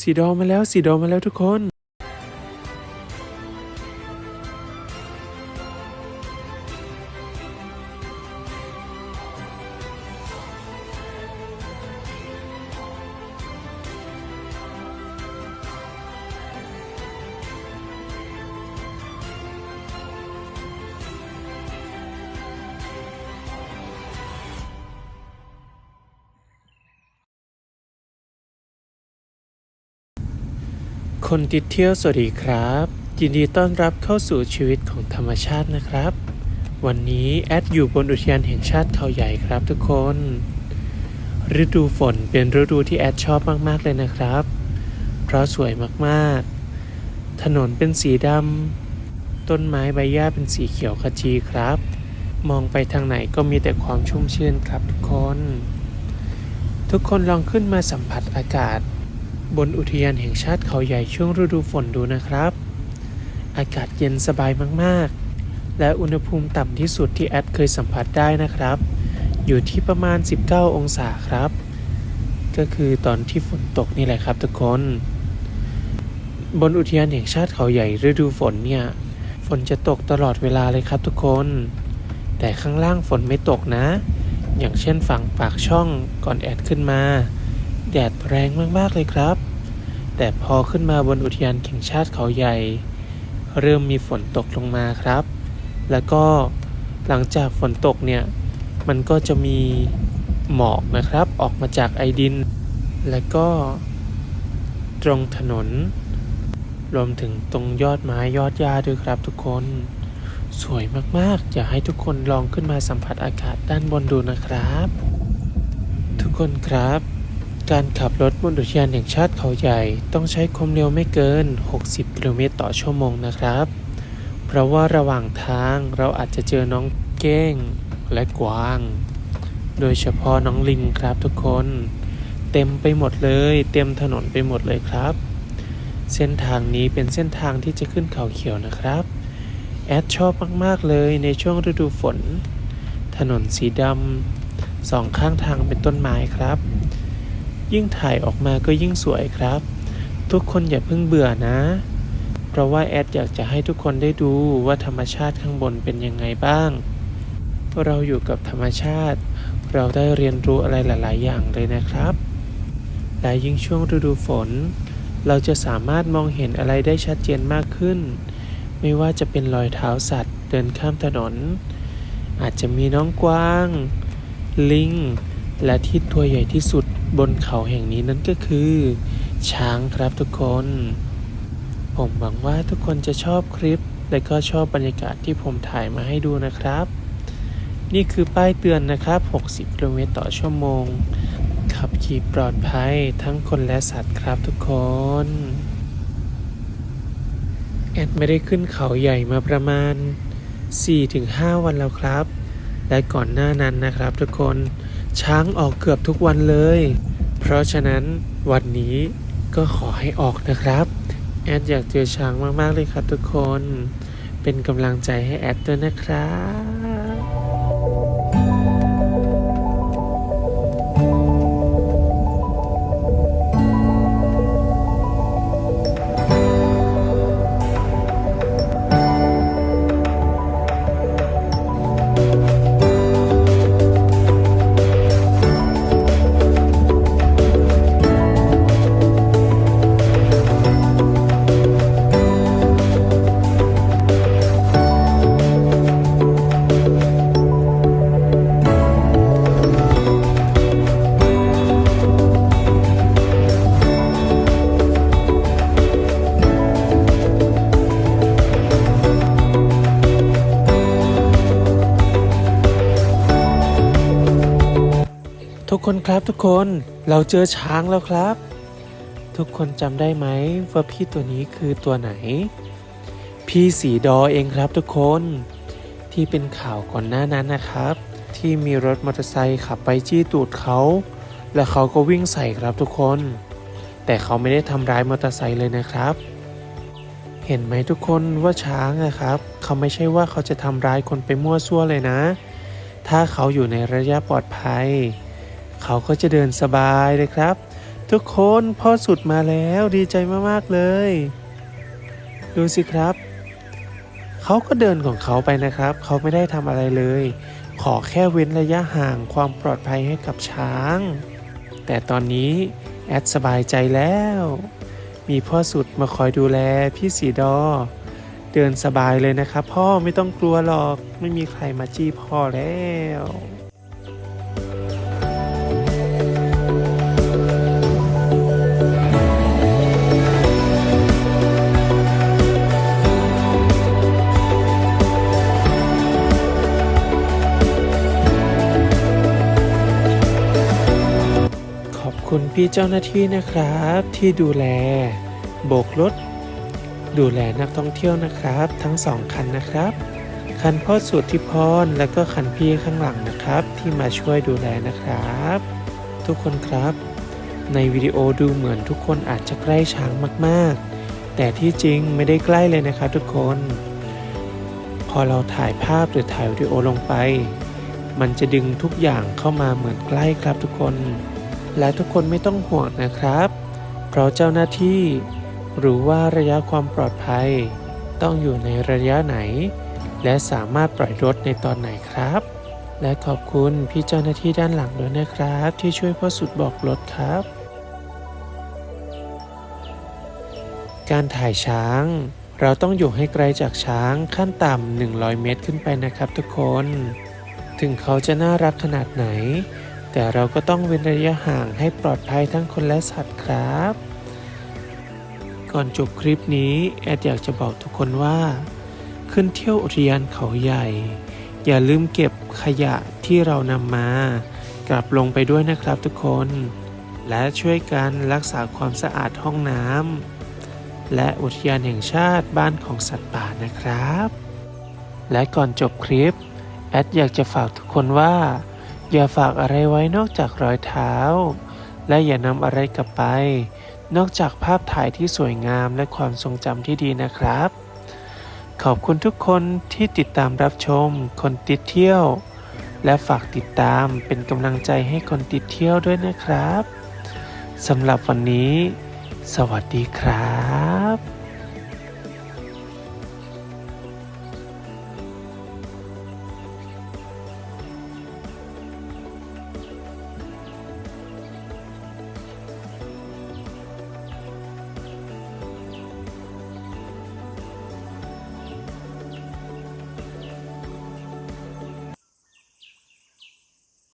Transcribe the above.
สีดอมาแล้วสีดอมาแล้วทุกคน คนติดเที่ยวสวัสดีครับ ยินดีต้อนรับเข้าสู่ชีวิตของธรรมชาตินะครับ วันนี้แอดอยู่บนอุทยานแห่งชาติเขาใหญ่ครับทุกคน ฤดูฝนเป็นฤดูที่แอดชอบมากๆเลยนะครับ เพราะสวยมากๆ ถนนเป็นสีดำต้นไม้ใบหญ้าเป็นสีเขียวขจีครับ มองไปทางไหนก็มีแต่ความชุ่มชื่นครับทุกคน ทุกคนลองขึ้นมาสัมผัสอากาศ บนอุทยานแห่งชาติเขาใหญ่ช่วงฤดูฝนดูนะครับ อากาศเย็นสบายมากๆ และอุณหภูมิต่ำที่สุดที่แอดเคยสัมผัสได้นะครับ อยู่ที่ประมาณ 19 องศาครับ ก็คือตอนที่ฝนตกนี่แหละครับทุกคน บนอุทยานแห่งชาติเขาใหญ่ฤดูฝนเนี่ย ฝนจะตกตลอดเวลาเลยครับทุกคน แต่ข้างล่างฝนไม่ตกนะ อย่างเช่นฝั่งปากช่องก่อนแอดขึ้นมา แดดแรงมากๆเลยครับ แต่พอขึ้นมาบนอุทยานแห่งชาติเขาใหญ่ เริ่มมีฝนตกลงมาครับ แล้วก็หลังจากฝนตกเนี่ย มันก็จะมีหมอกนะครับ ออกมาจากไอดิน แล้วก็ตรงถนน รวมถึงตรงยอดไม้ยอดหญ้าด้วยครับทุกคน สวยมากๆ อยากให้ทุกคนลองขึ้นมาสัมผัสอากาศด้านบนดูนะครับ ทุกคนครับ การขับรถบนอุทยานแห่งชาติเขาใหญ่ ต้องใช้ความเร็วไม่เกิน 60 กิโลเมตรต่อชั่วโมงนะครับ เพราะว่าระหว่างทางเราอาจจะเจอน้องเก้งและกวาง โดยเฉพาะน้องลิงครับทุกคน เต็มไปหมดเลย เต็มถนนไปหมดเลยครับ เส้นทางนี้เป็นเส้นทางที่จะขึ้นเขาเขียวนะครับ แอดชอบมากๆเลยในช่วงฤดูฝน ถนนสีดำสองข้างทางเป็นต้นไม้ครับ ยิ่งถ่ายออกมาก็ยิ่งสวยครับ ทุกคนอย่าเพิ่งเบื่อนะ เพราะว่าแอดอยากจะให้ทุกคนได้ดูว่าธรรมชาติข้างบนเป็นยังไงบ้าง เราอยู่กับธรรมชาติ เราได้เรียนรู้อะไรหลาย ๆ อย่างเลยนะครับ และยิ่งช่วงฤดูฝน เราจะสามารถมองเห็นอะไรได้ชัดเจนมากขึ้น ไม่ว่าจะเป็นรอยเท้าสัตว์ เดินข้ามถนน อาจจะมีน้องกวาง ลิงและที่ตัวใหญ่ที่สุด บนเขาแห่งนี้นั่นก็คือ ช้างครับทุกคน ผมหวังว่าทุกคนจะชอบคลิป และก็ชอบบรรยากาศที่ผมถ่ายมาให้ดูนะครับ นี่คือป้ายเตือนนะครับ 60กิโลเมตรต่อชั่วโมง ขับขี่ปลอดภัยทั้งคนและสัตว์ครับทุกคนแอดไม่ได้ขึ้นเขาใหญ่มาประมาณ 4-5 วันแล้วครับ และก่อนหน้านั้นนะครับทุกคน ช้างออกเกือบทุกวันเลย เพราะฉะนั้นวันนี้ก็ขอให้ออกนะครับ แอดอยากเจอช้างมาก ๆ เลยครับทุกคน เป็นกำลังใจให้แอดด้วยนะครับ คนครับทุกคนเราเจอช้างแล้วครับ ทุกคนจำได้ไหมว่าพี่ตัวนี้คือตัวไหน พี่สีดอเองครับทุกคนที่เป็นข่าวก่อนหน้านั้นนะครับ ที่มีรถมอเตอร์ไซค์ขับไปจี้ตูดเขา และเขาก็วิ่งใส่ครับทุกคน แต่เขาไม่ได้ทำร้ายมอเตอร์ไซค์เลยนะครับ เห็นไหมทุกคนว่าช้างนะครับ เขาไม่ใช่ว่าเขาจะทำร้ายคนไปมั่วซั่วเลยนะ ถ้าเขาอยู่ในระยะปลอดภัย เขาก็จะเดินสบายเลยครับทุทุกคนพ่อสุดมาแล้วดีใจมาก ๆ เลย ดูสิครับ เขาก็เดินของเขาไปนะครับ เขาไม่ได้ทำอะไรเลย ขอแค่เว้นระยะห่างความปลอดภัยให้กับช้าง แต่ตอนนี้แอดสบายใจแล้ว มีพ่อสุดมาคอยดูแลพี่สีดอ เดินสบายเลยนะครับ พ่อไม่ต้องกลัวหรอกไม่มีใครมาจี้พ่อแล้ว คุณพี่เจ้าหน้าที่นะครับที่ดูแล โบกรถ ดูแลนักท่องเที่ยวนะครับ ทั้งสองคันนะครับ คันพ่อสุดที่พรและก็คันพี่ข้างหลังนะครับ ที่มาช่วยดูแลนะครับ ทุกคนครับ ในวิดีโอดูเหมือนทุกคนอาจจะใกล้ช้างมากๆ แต่ที่จริงไม่ได้ใกล้เลยนะครับทุกคน พอเราถ่ายภาพหรือถ่ายวิดีโอลงไป มันจะดึงทุกอย่างเข้ามาเหมือนใกล้ครับทุกคน และทุกคนไม่ต้องห่วงนะครับ เพราะเจ้าหน้าที่รู้ว่าระยะความปลอดภัย ต้องอยู่ในระยะไหน และสามารถปล่อยรถในตอนไหนครับ และขอบคุณพี่เจ้าหน้าที่ด้านหลังด้วยนะครับ ที่ช่วยพ่อสุดบอกรถครับ การถ่ายช้าง เราต้องอยู่ให้ไกลจากช้างขั้นต่ำ100 เมตรขึ้นไปนะครับทุกคน ถึงเขาจะน่ารักขนาดไหน แต่เราก็ต้องเว้นระยะห่างให้ปลอดภัยทั้งคนและสัตว์ครับ ก่อนจบคลิปนี้แอดอยากจะบอกทุกคนว่า ขึ้นเที่ยวอุทยานเขาใหญ่ อย่าลืมเก็บขยะที่เรานำมา กลับลงไปด้วยนะครับทุกคน และช่วยกันรักษาความสะอาดห้องน้ำและอุทยานแห่งชาติบ้านของสัตว์ป่านะครับ และก่อนจบคลิปแอดอยากจะฝากทุกคนว่า อย่าฝากอะไรไว้นอกจากรอยเท้า และอย่านำอะไรกลับไป นอกจากภาพถ่ายที่สวยงามและความทรงจำที่ดีนะครับ ขอบคุณทุกคนที่ติดตามรับชม คนติดเที่ยว และฝากติดตามเป็นกำลังใจให้คนติดเที่ยวด้วยนะครับสำหรับวันนี้ สวัสดีครับ